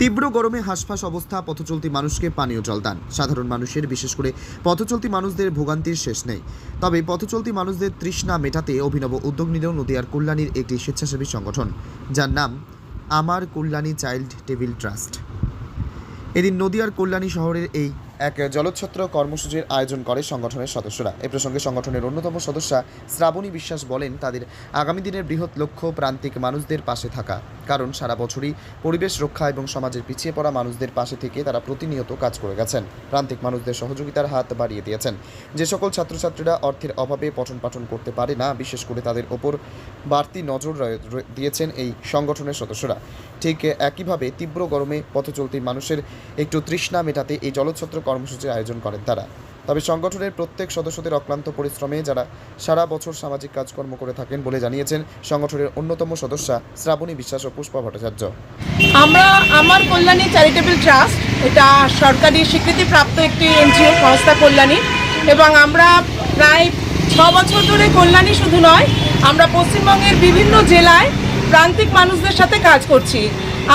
তীব্র গরমে হাঁসফাঁস অবস্থা, পথচলতি মানুষকে পানীয় জল দান। সাধারণ মানুষের, বিশেষ করে পথচলতি মানুষদের ভোগান্তির শেষ নেই। তবে পথচলতি মানুষদের তৃষ্ণা মেটাতে অভিনব উদ্যোগ নিল নদিয়ার কল্যাণীর একটি স্বেচ্ছাসেবী সংগঠন, যার নাম আমার কল্যাণী চাইল্ড টেবিল ট্রাস্ট। এদিন নদিয়ার কল্যাণী শহরের এই এক জলচ্ছত্র কর্মসূচির আয়োজন করে সংগঠনের সদস্যরা। এ প্রসঙ্গে সংগঠনের অন্যতম সদস্যা শ্রাবণী বিশ্বাস বলেন, তাদের আগামী দিনের বৃহৎ লক্ষ্য প্রান্তিক মানুষদের পাশে থাকা। কারণ সারা বছরই পরিবেশ রক্ষা এবং সমাজের পিছিয়ে পড়া মানুষদের পাশে থেকে তারা প্রতিনিয়ত কাজ করে গেছেন। প্রান্তিক মানুষদের সহযোগিতার হাত বাড়িয়ে দিয়েছেন। যে সকল ছাত্রছাত্রীরা অর্থের অভাবে পঠন পাঠন করতে পারে না, বিশেষ করে তাদের ওপর বাড়তি নজর দিয়েছেন এই সংগঠনের সদস্যরা। ঠিক একইভাবে তীব্র গরমে পথচলতি মানুষের একটু তৃষ্ণা মেটাতে এই জলচ্ছত্র কর্মসূচির আয়োজন করেন তারা। তবে সংগঠনের প্রত্যেক সদস্যদের অক্লান্ত পরিশ্রমে যারা সারা বছর সামাজিক কাজকর্ম করে থাকেন বলে জানিয়েছেন সংগঠনের অন্যতম সদস্যা শ্রাবণী বিশ্বাস ও পুষ্পা ভট্টাচার্য। আমরা আমার কল্যাণী চ্যারিটেবল ট্রাস্ট, এটা সরকারি স্বীকৃতিপ্রাপ্ত একটি এনজিও সংস্থা কল্যাণী, এবং আমরা প্রায় ছ বছর ধরে কল্যাণী শুধু নয়, আমরা পশ্চিমবঙ্গের বিভিন্ন জেলায় প্রান্তিক মানুষদের সাথে কাজ করছি।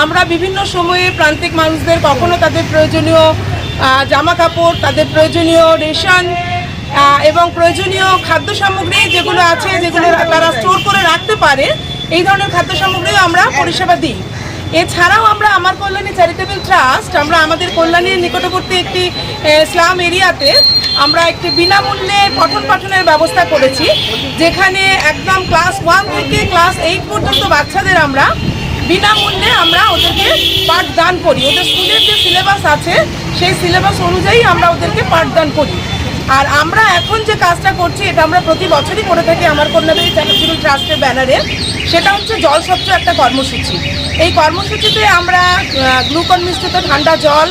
আমরা বিভিন্ন সময়ে প্রান্তিক মানুষদের কখনো তাদের প্রয়োজনীয় জামা কাপড় তাদের প্রয়োজনীয় রেশন এবং প্রয়োজনীয় খাদ্য সামগ্রী যেগুলো আছে, যেগুলো তারা স্টোর করে রাখতে পারে, এই ধরনের খাদ্য সামগ্রীও আমরা পরিষেবা দিই। এছাড়াও আমরা আমার কল্যাণী চ্যারিটেবল ট্রাস্ট আমরা আমাদের কল্যাণীর নিকটবর্তী একটি স্লাম এরিয়াতে আমরা একটি বিনামূল্যে পঠন পাঠনের ব্যবস্থা করেছি, যেখানে একদম ক্লাস ওয়ান থেকে ক্লাস এইট পর্যন্ত বাচ্চাদের আমরা বিনামূল্যে আমরা ওদেরকে পাঠদান করি। ওদের স্কুলের যে সিলেবাস আছে, সেই সিলেবাস অনুযায়ী আমরা ওদেরকে পাঠদান করি। আর আমরা এখন যে কাজটা করছি, এটা আমরা প্রতি বছরই করে থাকি আমার কন্যাবাড়ি চ্যারিটেবল ট্রাস্টের ব্যানারে সেটা হচ্ছে জল স্বচ্ছ একটা কর্মসূচি। এই কর্মসূচিতে আমরা গ্লুকন মিশ্রিত ঠান্ডা জল,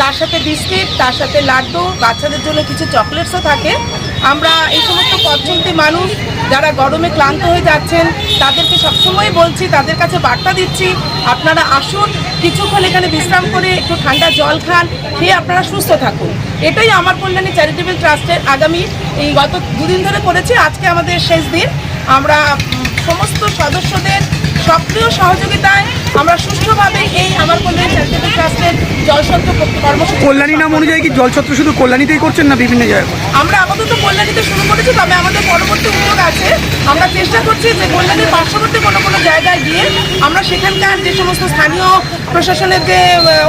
তার সাথে বিস্কিট, তার সাথে লাড্ডু, বাচ্চাদের জন্য কিছু চকলেটসও থাকে। আমরা এই সমস্ত পথচলতি মানুষ যারা গরমে ক্লান্ত হয়ে যাচ্ছেন, তাদেরকে সবসময় বলছি, তাদের কাছে বার্তা দিচ্ছি, আপনারা আসুন, কিছুক্ষণ এখানে বিশ্রাম করে একটু ঠান্ডা জল খান, খেয়ে আপনারা সুস্থ থাকুন। এটাই আমার কল্যাণী চ্যারিটেবল ট্রাস্টের আগামী এই গত দুদিন ধরে করেছি, আজকে আমাদের শেষ দিন। আমরা সমস্ত সদস্যদের সক্রিয় সহযোগিতায় আমরা সুষ্ঠুভাবে এই আমার কল্যাণী চ্যারিটেবল ট্রাস্টের জলসত্র কর্মসূচি কল্যাণী নাম অনুযায়ী কি জলছত্র শুধু কল্যাণীতেই করছেন না বিভিন্ন জায়গায়? আমরা আপাতত কল্যাণীতে শুরু করেছি তবে আমাদের পরবর্তী উদ্যোগ আছে। আমরা চেষ্টা করছি যে কল্যাণীর পার্শ্ববর্তী কোনো কোনো জায়গায় গিয়ে আমরা সেখানকার যে সমস্ত স্থানীয় প্রশাসনের যে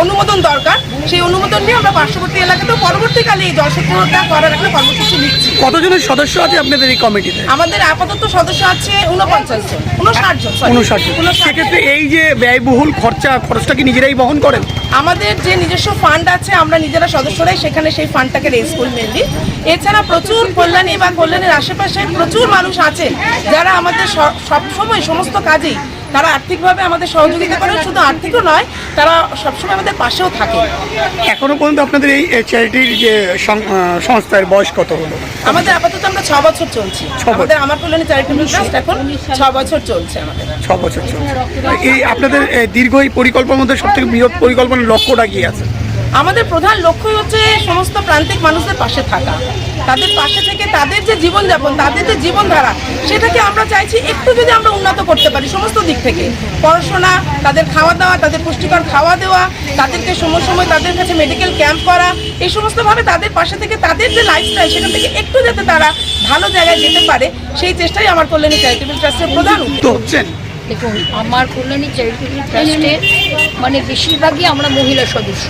অনুমোদন দরকার সেই অনুমোদন নিয়ে আমরা পার্শ্ববর্তী এলাকাতেও পরবর্তীকালে এই জলসত্রটা করার একটা কর্মসূচি নিচ্ছি। কতজনের সদস্য আছে আপনাদের এই কমিটিতে? আমাদের আপাতত সদস্য আছে উনপঞ্চাশ জন উনষাট জন উনষাট। সেক্ষেত্রে এই যে ব্যয়বহুল খরচা খরচটা কি নিজেরাই বহন করেন? আমাদের যে নিজস্ব ফান্ড আছে আমরা নিজেরা সদস্যরাই সেখানে সেই ফান্ডটাকে রেজ করি মেনলি এছাড়া প্রচুর কল্যাণী বা কল্যাণের আশেপাশে প্রচুর মানুষ আছেন যারা আমাদের সবসময় সমস্ত কাজেই তারা আর্থিকভাবে আমাদের সহযোগিতা করে শুধু আর্থিকও নয় তারা সবসময় আমাদের পাশেও থাকে। এখনও পর্যন্ত আপনাদের এই চ্যারিটির যে সংস্থার বয়স কত হলো? আমাদের আপাতত আমরা ছ বছর চলছি। আমাদের আমার কল্যাণী চ্যারিটেবল ট্রাস্ট এখন ছ বছর চলছে আমাদের। ছ বছর চলছে। এই আপনাদের দীর্ঘ এই পরিকল্পনার মধ্যে সব থেকে বৃহৎ পরিকল্পনার লক্ষ্যটা কি আছে? আমাদের প্রধান লক্ষ্যই হচ্ছে সমস্ত প্রান্তিক মানুষদের পাশে থাকা। তাদের পাশে থেকে তাদের যে জীবনযাপন তাদের যে জীবনধারা সেটাকে আমরা চাইছি একটু যদি আমরা উন্নত করতে পারি সমস্ত দিক থেকে। পড়াশোনা তাদের খাওয়া দাওয়া তাদের পুষ্টিকর খাওয়া দেওয়া তাদেরকে সময় সময় তাদের কাছে মেডিকেল ক্যাম্প করা এই সমস্তভাবে তাদের পাশে থেকে তাদের যে লাইফস্টাইল সেখান থেকে একটু যাতে তারা ভালো জায়গায় যেতে পারে সেই চেষ্টাই আমার কল্যাণী চ্যারিটেবল ট্রাস্টের প্রধান হচ্ছেন। দেখুন আমার কল্যাণী চ্যারিটেবল ট্রাস্টের মানে বেশিরভাগই আমরা মহিলা সদস্য।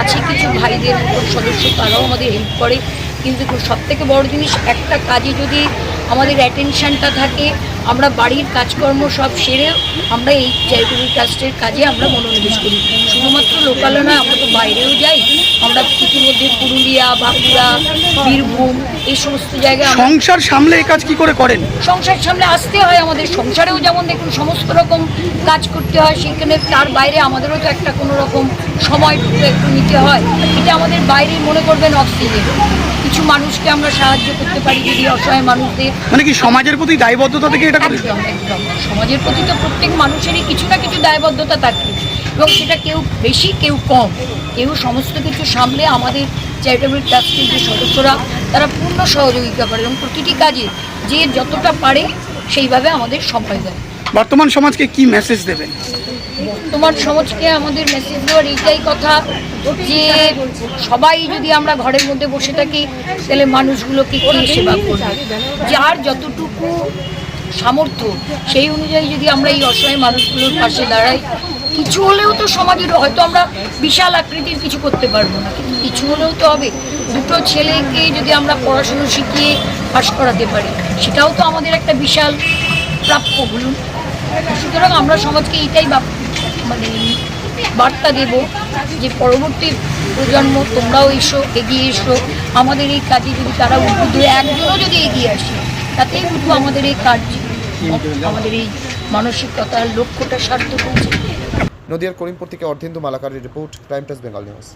আছে কিছু ভাইদের সদস্য তারাও আমাদের হেল্প করে। কিন্তু সব থেকে বড় জিনিস একটা কাজে যদি আমাদের অ্যাটেনশানটা থাকে আমরা বাড়ির কাজকর্ম সব সেরে আমরা এই চ্যারিটেবল ট্রাস্টের কাজে আমরা মনোনিবেশ করি। শুধুমাত্র লোকালে নয় আমরা তো বাইরেও যাই। আমরা ইতিমধ্যে পুরুলিয়া বাঁকুড়া বীরভূম এই সমস্ত জায়গায় সংসার সামলে এই কাজ কি করে করেন? সংসার সামনে আসতে হয়। আমাদের সংসারেও যেমন দেখুন সমস্ত রকম কাজ করতে হয় সেখানে তার বাইরে আমাদেরও তো একটা কোনো রকম সময়টুকু একটু নিতে হয়। এটা আমাদের বাইরে মনে করবেন অক্সিজেন কিছু মানুষকে আমরা সাহায্য করতে পারি যদি অসহায় মানুষদের মানে কি সমাজের প্রতি দায়বদ্ধতা থেকে এটা একদম একদম। সমাজের প্রতি তো প্রত্যেক মানুষেরই কিছু না কিছু দায়বদ্ধতা থাকে। এবং সেটা কেউ বেশি কেউ কম। কেউ সমস্ত কিছু সামলে আমাদের চ্যারিটেবল ট্রাস্টের যে সদস্যরা তারা পূর্ণ সহযোগিতা করে। এবং প্রতিটি কাজে যে যতটা পারে সেইভাবে আমাদের সময় দেয় বর্তমান সমাজকে কি মেসেজ দেবেন? বর্তমান সমাজকে আমাদের মেসেজ দেওয়ার এইটাই কথা যে সবাই যদি আমরা ঘরের মধ্যে বসে থাকি, তাহলে মানুষগুলোকে কে সেবা করবে? যার যতটুকু সামর্থ্য, সেই অনুযায়ী যদি আমরা এই অসহায় মানুষগুলোর পাশে দাঁড়াই, কিছু হলেও তো সমাজের হয়তো আমরা বিশাল আকৃতির কিছু করতে পারব না কিছু হলেও তো হবে। দুটো ছেলেকে যদি আমরা পড়াশুনো শিখিয়ে পাশ করাতে পারি, সেটাও তো আমাদের একটা বিশাল প্রাপ্য, বলুন। সুতরাং আমরা সমাজকে এইটাই মানে বার্তা দেব যে পরবর্তী প্রজন্ম, তোমরাও এসো, এগিয়ে এসো। আমাদের এই কাজে যদি তারা উদ্বুদ্ধ একজনও যদি এগিয়ে আসে তাতেই কিন্তু আমাদের এই কাজ আমাদের এই মানসিকতার লক্ষ্যটা সার্থক হচ্ছে নদিয়ার করিমপুর থেকে অর্ধেন্দু মালাকারের রিপোর্ট, ক্রাইম টাস বেঙ্গল নিউজ।